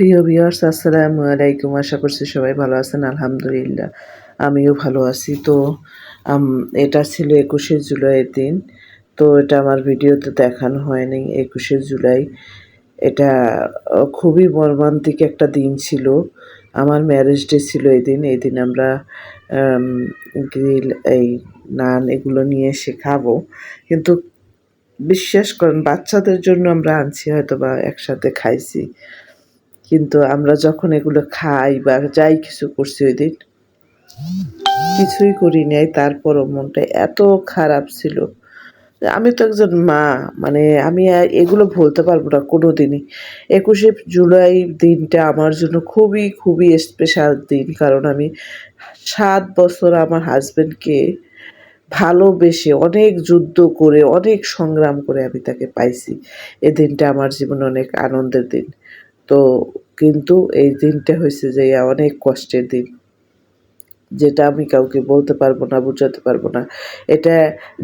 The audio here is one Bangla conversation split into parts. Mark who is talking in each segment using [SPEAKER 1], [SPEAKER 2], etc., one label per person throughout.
[SPEAKER 1] প্রিয় ভিউয়ার্স আসসালামু আলাইকুম। আশা করছি সবাই ভালো আছেন, আলহামদুলিল্লাহ। আমিও ভালো আছি। তো এটা ছিল একুশে জুলাইয়ের দিন। তো, এটা আমার ভিডিওতে দেখানো হয়নি। একুশে জুলাই, এটা খুবই মর্মান্তিক একটা দিন ছিল। আমার ম্যারেজ ডে ছিল এই দিন। এই দিন আমরা গ্রিল এই নান এগুলো নিয়ে এসে খাব। কিন্তু বিশ্বাস করেন, বাচ্চাদের জন্য আমরা আনছি হয়তো বা একসাথে খাইছি। কিন্তু আমরা যখন এগুলো খাই বা যাই কিছু করছি ওই দিন, কিছুই করি নাই, তারপরও মনটা এত খারাপ ছিল। আমি তো একজন মা মানে আমি এগুলো ভুলতে পারব না কোনো দিনই একুশে জুলাই দিনটা আমার জন্য খুবই খুবই স্পেশাল দিন, কারণ আমি সাত বছর আমার হাজব্যান্ডকে ভালোবেসে অনেক যুদ্ধ করে, অনেক সংগ্রাম করে আমি তাকে পাইছি। এই দিনটা আমার জীবনে অনেক আনন্দের দিন। তো কিন্তু এই দিনটা হয়েছে যে অনেক কষ্টের দিন। যেটা আমি কাউকে বলতে পারব না, বোঝাতে পারব না। এটা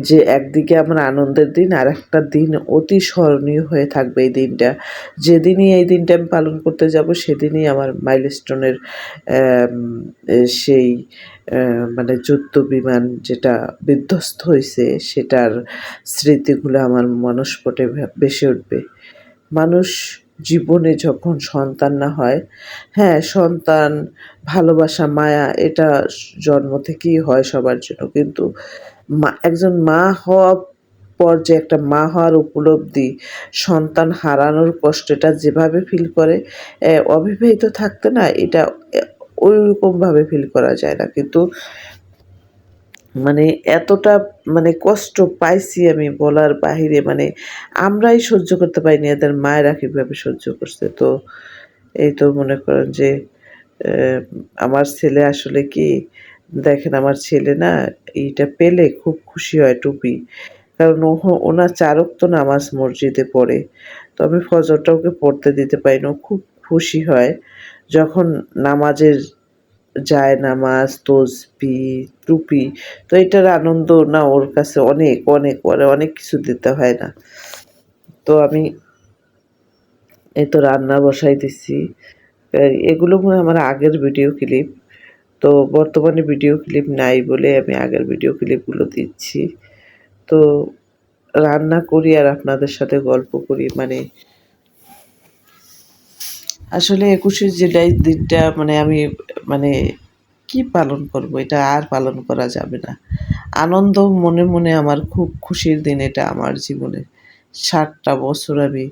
[SPEAKER 1] যে একদিকে আমার আনন্দের দিন আর একটা দিন অতি স্মরণীয় হয়ে থাকবে এই দিনটা। যেদিনই এই দিনটা আমি পালন করতে যাব, সেদিনই আমার মাইলস্টোনের সেই মানে যুদ্ধ বিমান যেটা বিধ্বস্ত হয়েছে সেটার স্মৃতিগুলো আমার মনস্পটে ভেসে উঠবে। মানুষ জীবনে যখন সন্তান না হয় হ্যাঁ সন্তান, ভালোবাসা, মায়া, এটা জন্ম থেকেই হয় সবার জন্য। কিন্তু মা, একজন মা হওয়া পর যে একটা মা হওয়ার উপলব্ধি, সন্তান হারানোর কষ্টটা যেভাবে ফিল করে অবিবাহিত থাকতে না, এটা ওই রকমভাবে ফিল করা যায় না। কিন্তু মানে এতটা মানে কষ্ট পাইছি আমি বলার বাহিরে মানে আমরাই সহ্য করতে পারিনি, এদের মায়েরা কীভাবে সহ্য করছে? তো এই তো মনে করেন যে আমার ছেলে আসলে কি, দেখেন আমার ছেলে না, এইটা পেলে খুব খুশি হয় টুপি। কারণ ও, ওনার চারক তো নামাজ মসজিদে পড়ে, তো আমি ফজরটা ওকে পড়তে দিতে পারি না খুব খুশি হয়। যখন নামাজের যায় নামাজ তসবি টুপি তো এটার আনন্দ না ওর কাছে অনেক অনেক ওরে অনেক কিছু দিতে হয় না। তো আমি এই তো রান্না বসাই দিছি। এগুলো মনে আমার আগের ভিডিও ক্লিপ। তো বর্তমানে ভিডিও ক্লিপ নাই বলে আমি আগের ভিডিও ক্লিপগুলো দিচ্ছি। তো রান্না করি আর আপনাদের সাথে গল্প করি মানে আসলে একুশে জুলাই দিনটা মানে আমি মানে কি পালন করব? এটা আর পালন করা যাবে না। আনন্দ মনে মনে আমার খুব খুশির দিন এটা আমার জীবনে। ষাটটা বছর আমি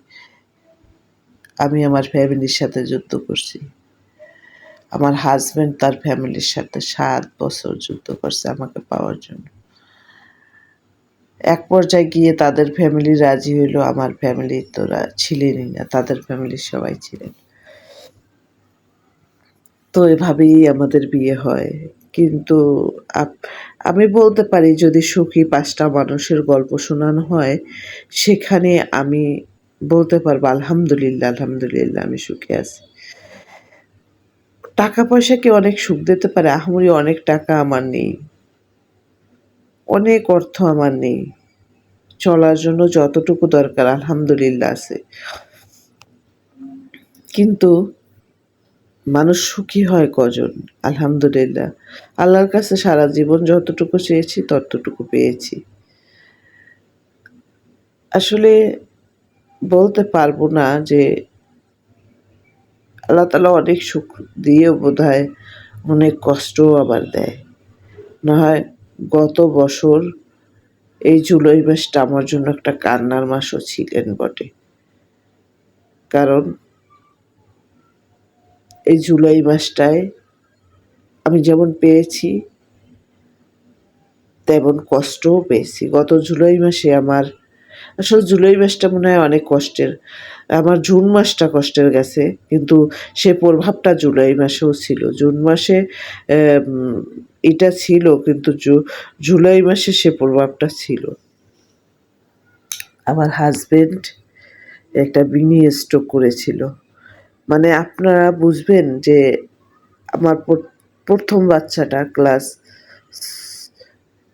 [SPEAKER 1] আমি আমার ফ্যামিলির সাথে যুদ্ধ করছি। আমার হাজব্যান্ড তার ফ্যামিলির সাথে সাত বছর যুদ্ধ করছে আমাকে পাওয়ার জন্য। এক পর্যায়ে গিয়ে তাদের ফ্যামিলি রাজি হইল, আমার ফ্যামিলি তো রা- ছিলেনই না, তাদের ফ্যামিলির সবাই ছিলেন। তো এভাবেই আমাদের বিয়ে হয়। কিন্তু আমি বলতে পারি যদি সুখী পাঁচটা মানুষের গল্প শোনানো হয়, সেখানে আমি বলতে পারব, আলহামদুলিল্লাহ আলহামদুলিল্লাহ, আমি সুখে আছি। টাকা পয়সা কি অনেক সুখ দিতে পারে? আহামরি অনেক টাকা আমার নেই। অনেক অর্থ আমার নেই। চলার জন্য যতটুকু দরকার, আলহামদুলিল্লাহ আছে। কিন্তু মানুষ সুখী হয় কজন? আলহামদুলিল্লাহ। আল্লাহর কাছে সারা জীবন যতটুকু চেয়েছি, ততটুকু পেয়েছি। আসলে বলতে পারব না যে আল্লাহ তালা অনেক সুখ দিয়েও বোধ হয় অনেক কষ্টও আবার দেয়। না হয় গত বছর এই জুলাই মাসটা আমার জন্য একটা কান্নার মাসও ছিলেন বটে। কারণ এই জুলাই মাসটায় আমি যেমন পেয়েছি, তেমন কষ্টও পেয়েছি। গত জুলাই মাসে আমার, আসলে জুলাই মাসটা মনে হয় অনেক কষ্টের। আমার জুন মাসটা কষ্টের গেছে, কিন্তু সে প্রভাবটা জুলাই মাসেও ছিল। জুন মাসে এটা ছিল, কিন্তু জুলাই মাসে সে প্রভাবটা ছিল। আমার হাজবেন্ড একটা বিনি স্ট্রোক করেছিল। মানে আপনারা বুঝবেন যে আমার প্রথম বাচ্চাটা ক্লাস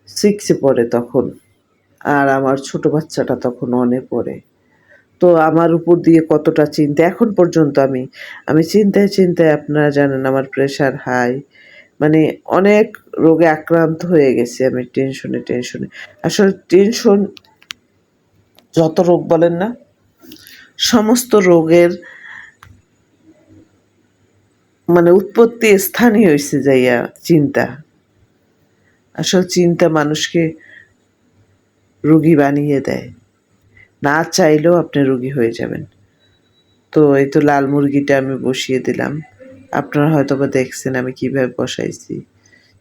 [SPEAKER 1] সিক্সে পড়ে তখন আর আমার ছোট বাচ্চাটা তখন অনে পড়ে। তো আমার উপর দিয়ে কতটা চিন্তা, এখন পর্যন্ত আমি আমি চিন্তায় চিন্তায় আপনারা জানেন আমার প্রেশার হাই মানে অনেক রোগে আক্রান্ত হয়ে গেছি আমি টেনশনে টেনশনে আসলে টেনশন যত রোগ বলেন না, সমস্ত রোগের মানে উৎপত্তি স্থানই হয়েছে যাইয়া চিন্তা। আসল চিন্তা মানুষকে রুগী বানিয়ে দেয়। না চাইলেও আপনি রুগী হয়ে যাবেন। তো এই তো লাল মুরগিটা আমি বসিয়ে দিলাম। আপনারা হয়তো বা দেখছেন আমি কীভাবে বসাইছি,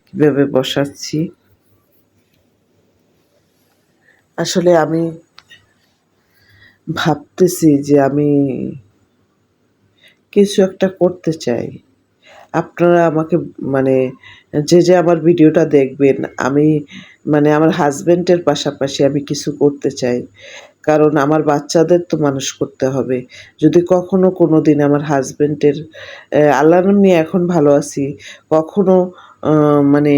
[SPEAKER 1] কীভাবে বসাচ্ছি। আসলে আমি ভাবতেছি যে আমি কিছু একটা করতে চাই। আপনারা আমাকে মানে যে যে আমার ভিডিওটা দেখবেন, আমি মানে আমার হাজব্যান্ডের পাশাপাশি আমি কিছু করতে চাই। কারণ আমার বাচ্চাদের তো মানুষ করতে হবে। যদি কখনো কোনো দিন আমার হাজব্যান্ডের আল্লাহ নিয়ে এখন ভালো আছি, কখনো মানে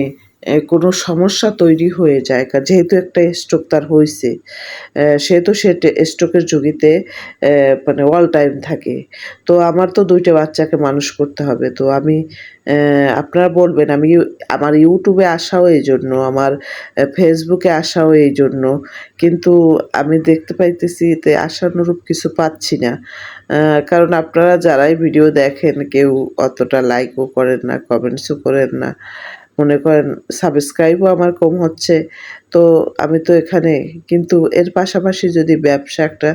[SPEAKER 1] কোনো সমস্যা তৈরি হয়ে যায়। যেহেতু একটা স্ট্রোক তার হয়েছে সেহেতু সে স্ট্রোকের ঝুঁকিতে মানে অল টাইম থাকে। তো আমার তো দুইটা বাচ্চাকে মানুষ করতে হবে। তো আমি আপনারা বলবেন, আমি আমার ইউটিউবে আসাও এই জন্য আমার ফেসবুকে আসাও এই জন্য কিন্তু আমি দেখতে পাইতেছি এতে আশানুরূপ কিছু পাচ্ছি না। কারণ আপনারা যারাই ভিডিও দেখেন, কেউ অতটা লাইকও করেন না কমেন্টসও করেন না। মনে করেন সাবস্ক্রাইবও আমার কম হচ্ছে। তো আমি তো এখানে, কিন্তু এর পাশাপাশি যদি ব্যবসা একটা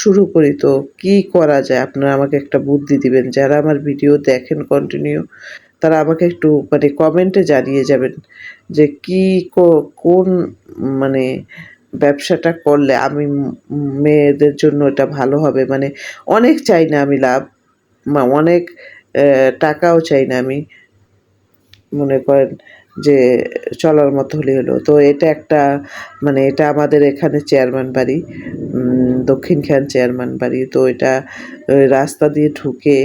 [SPEAKER 1] শুরু করি, তো কি করা যায়? আপনারা আমাকে একটা বুদ্ধি দিবেন। যারা আমার ভিডিও দেখেন কন্টিনিউ তারা আমাকে একটু মানে কমেন্টে জানিয়ে যাবেন যে কি কোন মানে ব্যবসাটা করলে আমি মেয়েদের জন্য এটা ভালো হবে? মানে অনেক চাই না আমি লাভ অনেক টাকাও চাই না আমি। মনে করেন যে চলার মতো হলে হলো। তো এটা একটা মানে এটা আমাদের এখানে চেয়ারম্যান বাড়ি দক্ষিণখান চেয়ারম্যান বাড়ি। তো এটা রাস্তা দিয়ে ঢুকে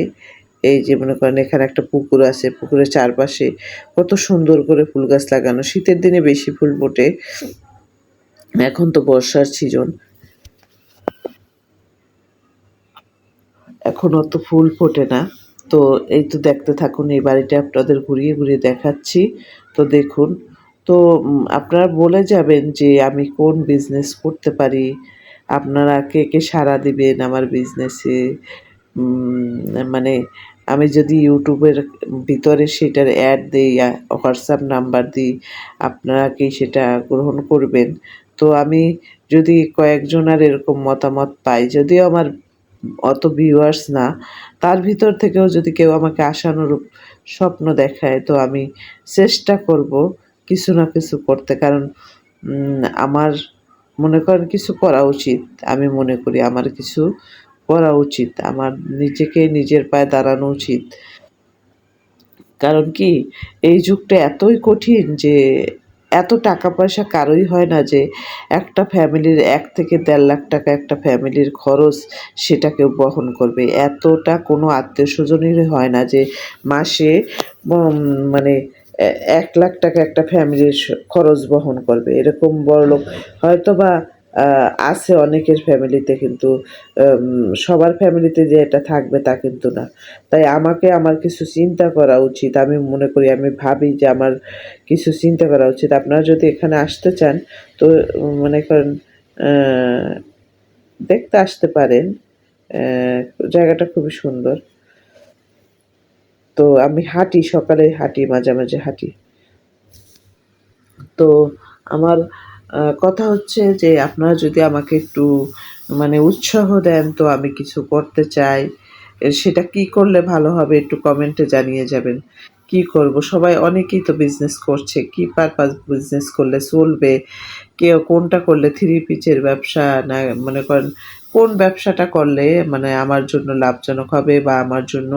[SPEAKER 1] এই যে মনে করেন এখানে একটা পুকুর আছে, পুকুরের চারপাশে কত সুন্দর করে ফুল গাছ লাগানো। শীতের দিনে বেশি ফুল ফোটে, এখন তো বর্ষার সিজন। এখন অত ফুল ফোটে না। তো এই তো দেখতে থাকুন, এই বাড়িটা আপনাদের ঘুরিয়ে ঘুরিয়ে দেখাচ্ছি। তো দেখুন, তো আপনারা বলে যাবেন যে আমি কোন বিজনেস করতে পারি? আপনারা কে কে সাড়া দিবেন আমার বিজনেসে মানে আমি যদি ইউটিউবের ভিতরে সেটার অ্যাড দিই হোয়াটসঅ্যাপ নাম্বার দিই, আপনারা কি সেটা গ্রহণ করবেন? তো আমি যদি কয়েকজনের এরকম মতামত পাই, যদিও আমার অত ভিউয়ার্স না, তার ভিতর থেকেও যদি কেউ আমাকে আশানুরূপ স্বপ্ন দেখায়, তো আমি চেষ্টা করব কিছু না কিছু করতে। কারণ আমার মনে করেন কিছু করা উচিত, আমি মনে করি আমার কিছু করা উচিত, আমার নিজেকে নিজের পায়ে দাঁড়ানো উচিত। কারণ কি, এই যুগটা এতই কঠিন যে এত টাকা পয়সা কারোই হয় না যে একটা ফ্যামিলির এক থেকে দেড় লাখ টাকা একটা ফ্যামিলির খরচ সেটা কেউ বহন করবে। এতটা কোনো আত্মীয় স্বজনেরই হয় না যে মাসে মানে এক লাখ টাকা একটা ফ্যামিলির খরচ বহন করবে। এরকম বড়লোক হয়তো বা আছে অনেকের ফ্যামিলিতে কিন্তু সবার ফ্যামিলিতে যে এটা থাকবে তা কিন্তু না। তাই আমাকে আমার কিছু চিন্তা করা উচিত। আমি মনে করি, আমি ভাবি যে আমার কিছু চিন্তা করা উচিত। আপনারা যদি এখানে আসতে চান, তো মনে করেন দেখতে আসতে পারেন। জায়গাটা খুবই সুন্দর। তো আমি হাঁটি, সকালে হাঁটি, মাঝে মাঝে হাঁটি। তো আমার কথা হচ্ছে যে আপনারা যদি আমাকে একটু মানে উৎসাহ দেন তো আমি কিছু করতে চাই সেটা কি করলে ভালো হবে একটু কমেন্টে জানিয়ে যাবেন। কি করব? সবাই অনেকেই তো বিজনেস করছে, কি পারপাস বিজনেস করলে চলবে? কেউ কোনটা করলে থ্রি পিচের ব্যবসা না, মনে করেন, কোন ব্যবসাটা করলে মানে আমার জন্য লাভজনক হবে বা আমার জন্য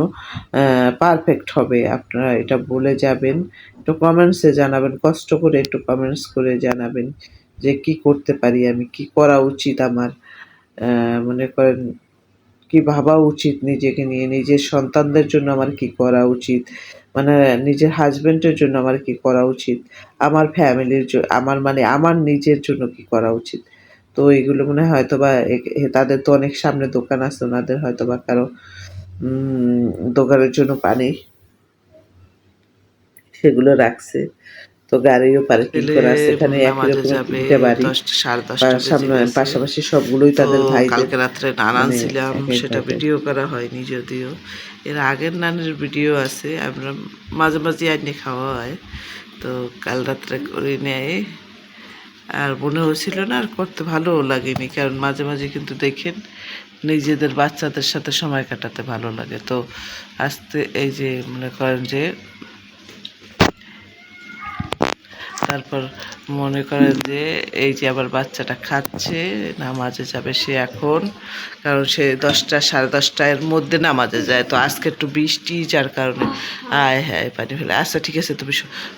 [SPEAKER 1] পারফেক্ট হবে? আপনারা এটা বলে যাবেন, একটু কমেন্টসে জানাবেন, কষ্ট করে একটু কমেন্টস করে জানাবেন। যে কি করতে পারি আমি, কি করা উচিত আমার? মনে করেন, কি ভাবা উচিত নিজেকে নিয়ে? নিজের সন্তানদের জন্য আমার কি করা উচিত? মানে নিজের হাজব্যান্ডের জন্য আমার কি করা উচিত? আমার ফ্যামিলির আমার মানে আমার নিজের জন্য কি করা উচিত? তো এগুলো মনে হয় হয়তো বা তাদের তো অনেক সামনে দোকান আছে, ওনাদের হয়তো বা কারও দোকানের জন্য পানি সেগুলো রাখছে। তো গাড়িও পার্কিং করা আছে এখানে একই
[SPEAKER 2] যাবে
[SPEAKER 1] তিনটে বাড়ি। পাশাপাশি সবগুলোই তাদের ভাই
[SPEAKER 2] কালকে রাত্রে নান
[SPEAKER 1] মানে একের
[SPEAKER 2] সেটা ভিডিও করা হয়নি যদিও। এর আগের নানের ভিডিও আছে আমরা মাঝে মাঝে আইনে খাওয়া হয়। তো কাল রাত্রে করে নেয়। আর মনে হয়েছিল না আর করতে ভালোও লাগেনি কারণ মাঝে মাঝে কিন্তু দেখেন নিজেদের বাচ্চাদের সাথে সময় কাটাতে ভালো লাগে। তো আস্তে এই যে মনে করেন যে তারপর মনে করে যে এই যে আবার বাচ্চাটা খাচ্ছে, নামাজে যাবে সে এখন। কারণ সে দশটা, সাড়ে দশটার মধ্যে নামাজে যায়। তো আজকে একটু বৃষ্টি, যার কারণে আয় হ্যাঁ পানি ফেলে। আচ্ছা ঠিক আছে, তুমি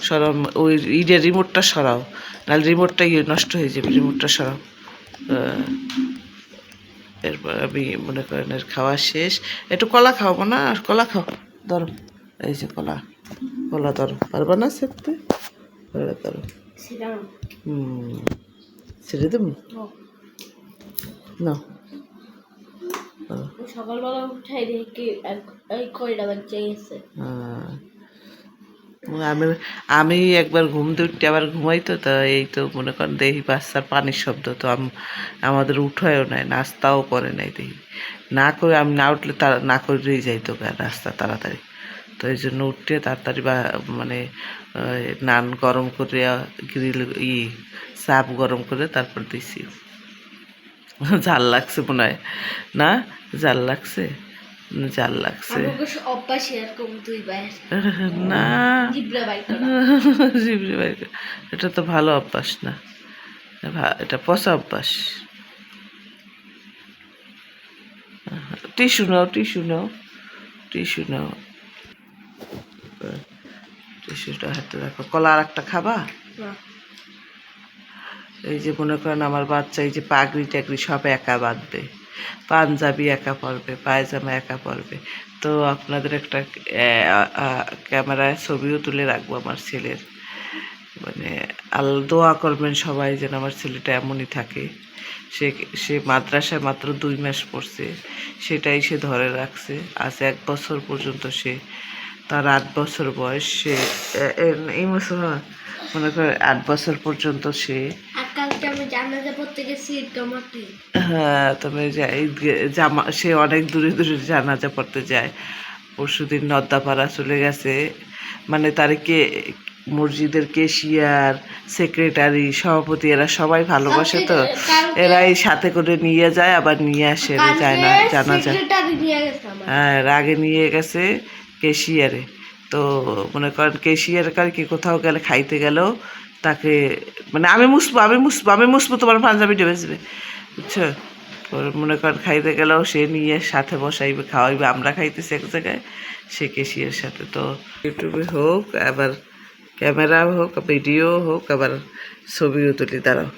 [SPEAKER 2] সরাও, ওই ইডের রিমোটটা সরাও। নাহলে রিমোটটা ইয়ে নষ্ট হয়ে যাবে রিমোটটা সরাও। এরপর আমি মনে করেন এর খাওয়া শেষ। একটু কলা খাওয়াবো না? আর কলা খাও। ধরো, এই যে কলা। কলা ধরো। পারবা না সেরতে না।
[SPEAKER 3] সকালবেলা উঠাই দেখি এই কয়টা বাচ্চা গেছে
[SPEAKER 2] হ্যাঁ। আমি আমি একবার ঘুম উঠতে আবার ঘুমাই তো তা এই তো মনে করেন দেখি বাচ্চার পানির শব্দ তো আমাদের উঠায়ও নাই নাস্তাও করে নাই দেখি না করে আমি না উঠলে তারা না করেই যাইতো রাস্তা তাড়াতাড়ি। তো এই জন্য উঠতে তাড়াতাড়ি বা মানে নান গরম করে গ্রিল ই চাপ গরম করে তারপর দিছি। জাল লাগছে মনে হয়। না? জাল লাগছে? জাল লাগছে। না।
[SPEAKER 3] জিব্রা বাইর।
[SPEAKER 2] এটা তো ভালো অভ্যাস না। এটা পচা অভ্যাস। টিস্যু নাও টিস্যু নাও। টিস্যু নাও। টিস্যুটা হাতে রাখো। কলা আর একটা খাবা এই যে মনে করেন আমার বাচ্চা এই যে পাগড়ি টাগড়ি সব একা বাঁধবে। পাঞ্জাবি একা পরবে পায়জামা একা পরবে। তো আপনাদের একটা ক্যামেরায় ছবিও তুলে রাখব আমার ছেলের। মানে আল দোয়া করবেন সবাই যেন আমার ছেলেটা এমনই থাকে। সে সে মাদ্রাসায় মাত্র দুই মাস পড়ছে সেটাই সে ধরে রাখছে। আজ এক বছর পর্যন্ত সে তার আট বছর বয়স সে এই বছর মনে করে আট বছর পর্যন্ত সে হ্যাঁ তবে জামা সে অনেক দূরে দূরে জানাজা পড়তে যায়। পরশুদিন নদ্দাপাড়া চলে গেছে। মানে তার কে মসজিদের কেশিয়ার সেক্রেটারি সভাপতি এরা সবাই ভালোবাসে তো। এরাই সাথে করে নিয়ে যায় আবার নিয়ে আসে যায় না
[SPEAKER 3] নিয়ে গেছে
[SPEAKER 2] হ্যাঁ রাগে নিয়ে গেছে। কেশিয়ারে। তো মনে করেন কেশিয়ার কার কি কোথাও গেলে খাইতে গেলেও তাকে মানে আমি মুসবো আমি মুসবো আমি মুসবো তোমার পাঞ্জাবিটা বেচবে বুঝছ? মনে করেন খাইতে গেলেও সে নিয়ে সাথে বসাইবে, খাওয়াইবে, আমরা খাইতেছি এক জায়গায়, সে কেশিয়ার সাথে। তো ইউটিউবে হোক, আবার ক্যামেরা হোক, ভিডিও হোক, আবার ছবিও তুলি, দাঁড়াও।